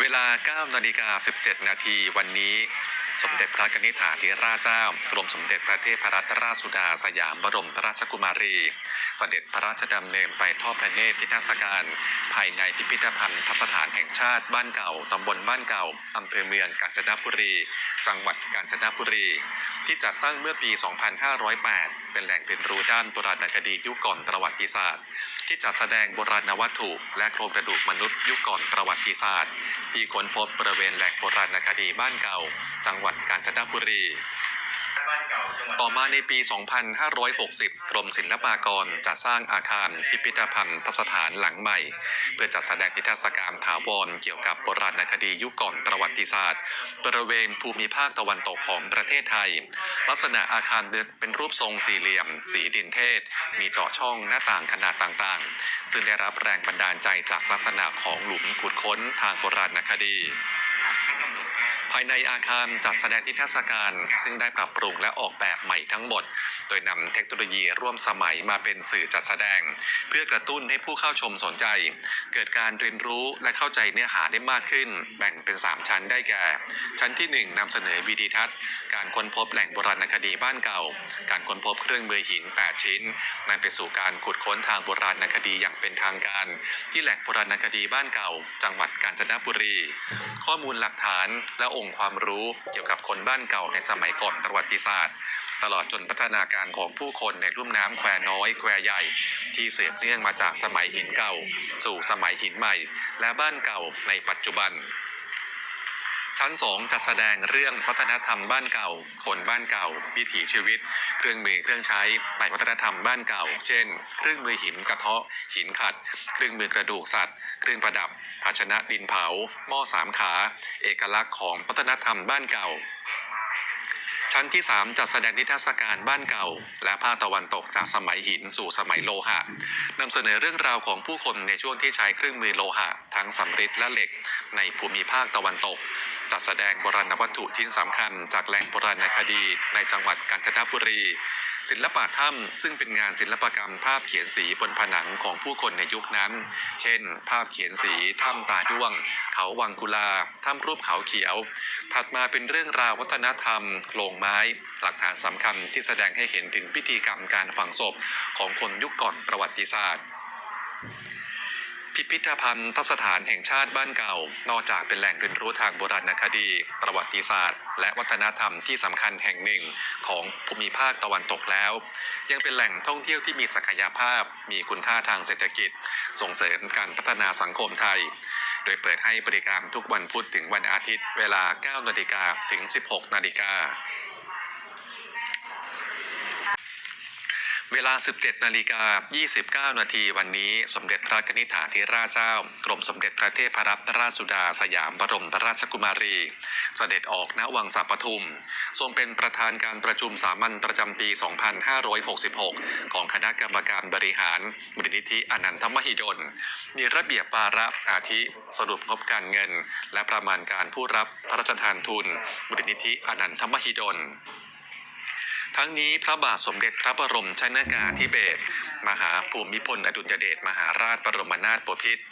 เวลา 9 นาฬิกา 17 นาทีวันนี้ สมเด็จพระกนิษฐาธิราชเจ้ากรมสมเด็จพระเทพรัตนราชสุดาสยามบรมราชกุมารีสเสด็จพระราชดำเนินไปทอดพระเนตรที่เทรรศการ ภายในพิพิธภัณฑ์สถานแห่งชาติบ้านเก่า ตำบลบ้านเก่า อำเภอเมืองกาญจนบุรี จังหวัดกาญจนบุรี ที่จัดตั้งเมื่อปี 2508 เป็นแหล่งเรียนรู้ด้านโบราณคดียุคก่อนประวัติศาสตร์ ที่จัดแสดงโบราณวัตถุ และโครงกระดูกมนุษย์ยุคก่อนประวัติศาสตร์ ที่ค้นพบบริเวณแหล่งโบราณคดีบ้านเก่า จังหวัดกาญจนบุรี ต่อมาในปี 2560 กรมศิลปากรจะสร้างอาคารพิพิธภัณฑ์สถานหลังใหม่ เพื่อจัดแสดงนิทรรศการถาวรเกี่ยวกับโบราณคดียุคก่อนประวัติศาสตร์ บริเวณภูมิภาคตะวันตกของประเทศไทย ลักษณะอาคารเป็นรูปทรงสี่เหลี่ยม สีดินเทศ มีเจาะช่องหน้าต่างขนาดต่างๆ ซึ่งได้รับแรงบันดาลใจจากลักษณะของหลุมขุดค้นทางโบราณคดี ภายในอาคารจัดแสดงนิทรรศการ ซึ่งได้ปรับปรุงและออกแบบใหม่ทั้งหมด โดยนำเทคโนโลยีร่วมสมัยมาเป็นสื่อจัดแสดง เพื่อกระตุ้นให้ผู้เข้าชมสนใจ เกิดการเรียนรู้และเข้าใจเนื้อหาได้มากขึ้น แบ่งเป็น 3 ชั้นได้แก่ ชั้นที่ 1นำเสนอวิดีทัศน์ การค้นพบแหล่งโบราณคดีบ้านเก่า การค้นพบเครื่องมือหิน 8 ชิ้นนำไปสู่การขุดค้นทางโบราณคดีอย่างเป็นทางการ ที่แหล่งโบราณคดีบ้านเก่า จังหวัดกาญจนบุรี ข้อมูลหลักฐานและองค์ความรู้เกี่ยวกับคนบ้านเก่าในสมัยก่อนประวัติศาสตร์ ตลอดจนพัฒนาการของผู้คนในรุ่มน้ำแควน้อยแควใหญ่ ที่เสืบเนื่องมาจากสมัยหินเก่า สู่สมัยหินใหม่ และบ้านเก่าในปัจจุบัน ชั้นสองจัดแสดงเรื่องวัฒนธรรมบ้านเก่า คนบ้านเก่า วิถีชีวิต เครื่องมือเครื่องใช้ในวัฒนธรรมบ้านเก่า เช่น เครื่องมือหินกระเทาะหินขัด เครื่องมือกระดูกสัตว์ เครื่องประดับ ภาชนะดินเผา หม้อสามขา เอกลักษณ์ของวัฒนธรรมบ้านเก่า ชั้นที่ 3 จัดแสดงนิทรรศการบ้านเก่า และภาคตะวันตกจากสมัยหินสู่สมัยโลหะนำเสนอเรื่องราวของผู้คนในช่วงที่ใช้เครื่องมือโลหะ ทั้งสำริดและเหล็ก ในภูมิภาคตะวันตก จัดแสดงโบราณวัตถุชิ้นสำคัญ จากแหล่งโบราณคดีในจังหวัดกาญจนบุรีศิลปะถ้ำซึ่งเป็นงานศิลปกรรมภาพเขียนสีบนผนังของผู้คนในยุคนั้น เช่น ภาพเขียนสีถ้ำตาด้วง เขาวังกุลาถ้ำรูปเขาเขียว ถัดมาเป็นเรื่องราววัฒนธรรมโลงไม้ หลักฐานสำคัญที่แสดงให้เห็นถึงพิธีกรรมการฝังศพของคนยุคก่อนประวัติศาสตร์พิพิธภัณฑ์สถานแห่งชาติบ้านเก่า นอกจากเป็นแหล่งเรียนรู้ทางโบราณคดี ประวัติศาสตร์ และวัฒนธรรมที่สำคัญแห่งหนึ่งของภูมิภาคตะวันตกแล้ว ยังเป็นแหล่งท่องเที่ยวที่มีศักยภาพ มีคุณค่าทางเศรษฐกิจ ส่งเสริมการพัฒนาสังคมไทย โดยเปิดให้บริการทุกวันพุธถึงวันอาทิตย์ เวลา 9 นาฬิกาถึง 16 นาฬิกา เวลา 17 นาฬิกา 29 นาทีวันนี้ สมเด็จพระนิษฐาธิราชเจ้า กรมสมเด็จพระเทพรัตนราชสุดาสยามบรมราชกุมารี เสด็จออกณวังสาปทุม ทรงเป็นประธานการประชุมสามัญประจำปี 2566 ของคณะกรรมการบริหารมูลนิธิอนันทมหิดล มีระเบียบวาระอาทิสรุปงบการเงิน และประมาณการผู้รับพระราชทานทุนมูลนิธิอนันทมหิดล ทั้งนี้พระบาทสมเด็จพระบรมชนากาธิเบศรมหาภูมิพลอดุลยเดชมหาราชบรมนาถบพิตร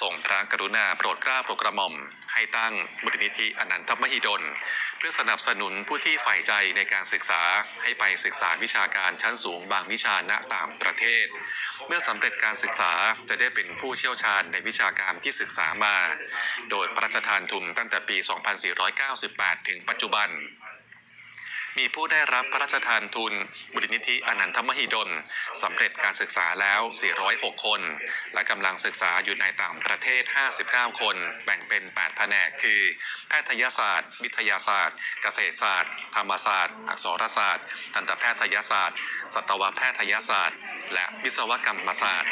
ทรงพระกรุณาโปรดเกล้าโปรดกระหม่อม ให้ตั้งมูลนิธิอนันทมหิดล เพื่อสนับสนุนผู้ที่ใฝ่ใจในการศึกษาให้ไปศึกษาวิชาการชั้นสูงบางวิชาณต่างประเทศ เมื่อสำเร็จการศึกษาจะได้เป็นผู้เชี่ยวชาญในวิชาการที่ศึกษามา โดยพระราชทานทุนตั้งแต่ปี 2498 ถึงปัจจุบัน มีผู้ได้รับพระราชทานทุนมูลนิธิอนันทมหิดลสำเร็จการศึกษาแล้ว 406 คน และกำลังศึกษาอยู่ในต่างประเทศ 59 คน แบ่งเป็น 8 แผนกคือ แพทยศาสตร์ วิทยาศาสตร์ เกษตรศาสตร์ ธรรมศาสตร์ อักษรศาสตร์ ทันตแพทยศาสตร์ สัตวแพทยศาสตร์ และวิศวกรรมศาสตร์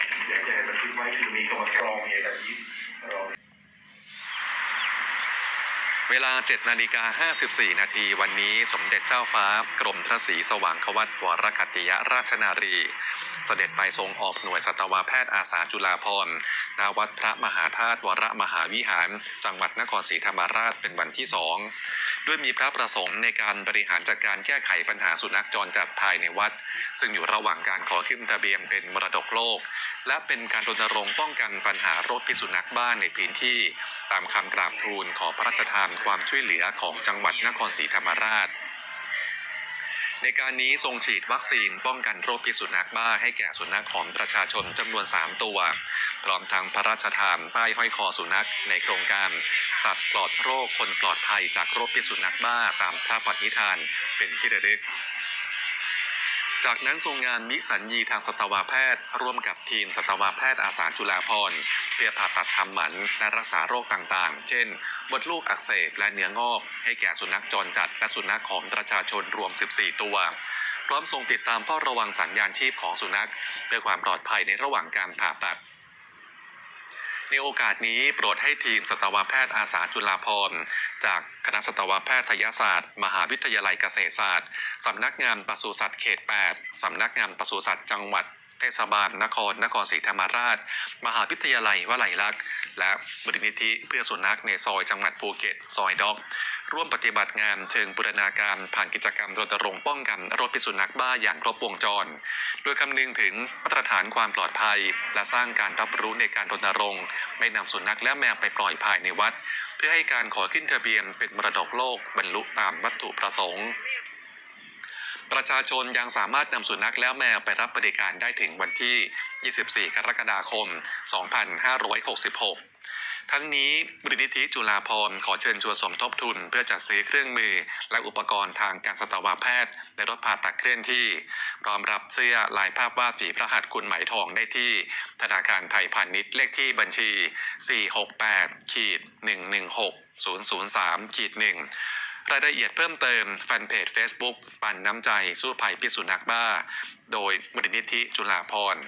เวลา 7 นาฬิกา 54 นาที วันนี้สมเด็จเจ้าฟ้ากรมพระศรีสว่างควัตวรคัตติยราชนารี เสด็จไปทรงออกหน่วยสัตวแพทย์อาสาจุฬาภรณ์ณวัดพระมหาธาตุวรมหาวิหาร จังหวัดนครศรีธรรมราชเป็นวันที่สอง ด้วยมีพระประสงค์ในการบริหารจัดการแก้ไขปัญหาสุนัขจรจัดภายในวัด ซึ่งอยู่ระหว่างการขอขึ้นทะเบียนเป็นมรดกโลก และเป็นการรณรงค์ป้องกันปัญหาโรคพิษสุนัขบ้านในพื้นที่ ตามคำกราบทูลขอพระราชทานความช่วยเหลือของจังหวัดนครศรีธรรมราช ในการนี้ทรงฉีดวัคซีนป้องกันโรคพิษสุนัขบ้าให้แก่สุนัขของประชาชนจำนวน 3 ตัว พร้อมทั้งพระราชทานป้ายห้อยคอสุนัขในโครงการ สัตว์ปลอดโรคคนปลอดภัยจากโรคพิษสุนัขบ้าตามพระปฏิญาณเป็นที่ระลึกจากนั้นทรงงานวิสัญญีทางสัตวแพทย์ ร่วมกับทีมสัตวแพทย์อาสาจุฬาภรณ์เพื่อผ่าตัดทำหมันและรักษาโรคต่างๆ เช่น มดลูกอักเสบและเนื้องอก ให้แก่สุนัขจรจัดและสุนัขของประชาชนรวม 14 ตัว พร้อมทรงติดตามเฝ้าระวังสัญญาณชีพของสุนัข เพื่อความปลอดภัยในระหว่างการผ่าตัดในโอกาสนี้โปรดให้ทีมสัตวแพทย์อาสาจุฬาภรณ์จากคณะสัตวแพทยศาสตร์ มหาวิทยาลัยเกษตรศาสตร์ สำนักงานปศุสัตว์เขต 8 สำนักงานปศุสัตว์จังหวัด เทศบาลนครนครศรีธรรมราช มหาวิทยาลัยวลัยลักษณ์ และบรินิธิเพื่อสุนัขในซอยจังหวัดภูเก็ต ซอยด็อก ร่วมปฏิบัติงานเชิงบูรณาการผ่านกิจกรรมรณรงค์ป้องกันโรคพิษสุนัขบ้าอย่างครบวงจร โดยคำนึงถึงมาตรฐานความปลอดภัย และสร้างการรับรู้ในการรณรงค์ไม่นำสุนัขและแมวไปปล่อยภายในวัด เพื่อให้การขอขึ้นทะเบียนเป็นมรดกโลกบรรลุตามวัตถุประสงค์ ประชาชนยังสามารถนำสุนัขและแมวไปรับบริการได้ถึงวันที่ 24 กรกฎาคม 2566ทั้งนี้บรินิธิจุฬาภรขอเชิญชวนสมทบทุน เพื่อจัดซื้อเครื่องมือ และอุปกรณ์ทางการสัตวแพทย์ ในรถผ่าตัดเคลื่อนที่พร้อมรับเสื้อลายภาพวาดฝีพระหัตถ์คุณไหมทองได้ที่ ธนาคารไทยพาณิชย์เลขที่บัญชี 468ขีด116 003ขีด1 รายละเอียดเพิ่มเติมแฟนเพจ Facebook ปั่นน้ำใจสู้ภัยพิษสุนัขบ้า โดยมูลนิธิจุฬาภรณ์